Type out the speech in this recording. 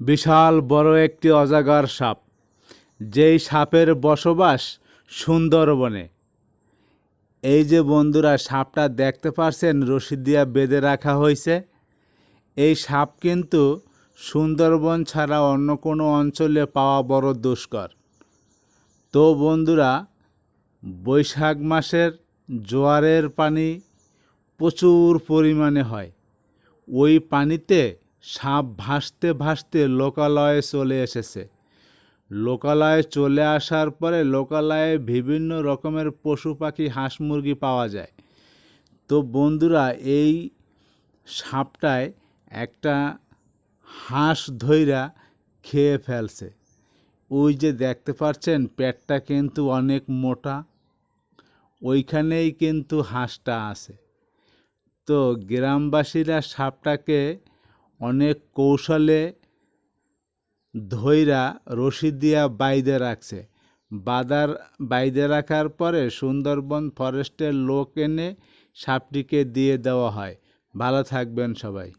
বিশাল বড় একটি অজাগর সাপ, যেই সাপের বসবাস সুন্দরবনে। এই যে বন্ধুরা, সাপটা দেখতে পারছেন, রশি দিয়া বেঁধে রাখা হয়েছে। এই সাপ কিন্তু সুন্দরবন ছাড়া অন্য কোনো অঞ্চলে পাওয়া বড় দুষ্কর। তো বন্ধুরা, বৈশাখ মাসের জোয়ারের পানি প্রচুর পরিমাণে হয়। ওই পানিতে সাপ ভাসতে ভাসতে লোকালয়ে চলে এসেছে। লোকালয়ে চলে আসার পরে লোকালয়ে বিভিন্ন রকমের পশু পাখি, হাঁস মুরগি পাওয়া যায়। তো বন্ধুরা, এই সাপটায় একটা হাঁস ধইরা খেয়ে ফেলছে। ওই যে দেখতে পাচ্ছেন, পেটটা কিন্তু অনেক মোটা। ওইখানেই কিন্তু হাঁসটা আছে। তো গ্রামবাসীরা সাপটাকে অনেক কৌশলে ধৈরা রশি দিয়া বাইদে রাখছে। বাদার বাইদে রাখার পরে সুন্দরবন ফরেস্টের লোক এনে সাপটিকে দিয়ে দেওয়া হয়। ভালো থাকবেন সবাই।